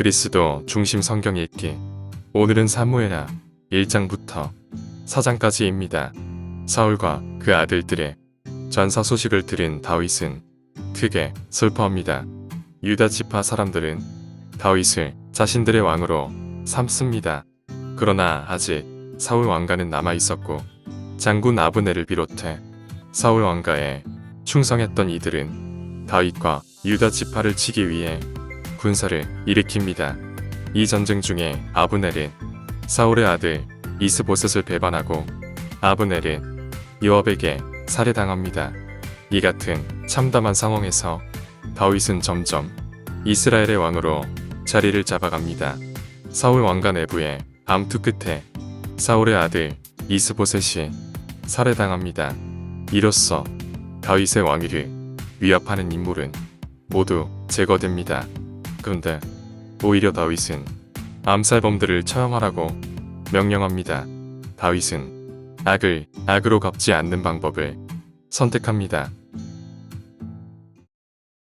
그리스도 중심 성경 읽기. 오늘은 사무엘하 1장부터 4장까지입니다. 사울과 그 아들들의 전사 소식을 들은 다윗은 크게 슬퍼합니다. 유다 지파 사람들은 다윗을 자신들의 왕으로 삼습니다. 그러나 아직 사울 왕가는 남아 있었고 장군 아브네를 비롯해 사울 왕가에 충성했던 이들은 다윗과 유다 지파를 치기 위해 군사를 일으킵니다. 이 전쟁 중에 아브넬은 사울의 아들 이스보셋을 배반하고 아브넬은 요압에게 살해당합니다. 이 같은 참담한 상황에서 다윗은 점점 이스라엘의 왕으로 자리를 잡아갑니다. 사울 왕가 내부의 암투 끝에 사울의 아들 이스보셋이 살해당합니다. 이로써 다윗의 왕위를 위협하는 인물은 모두 제거됩니다. 그런데 오히려 다윗은 암살범들을 처형하라고 명령합니다. 다윗은 악을 악으로 갚지 않는 방법을 선택합니다.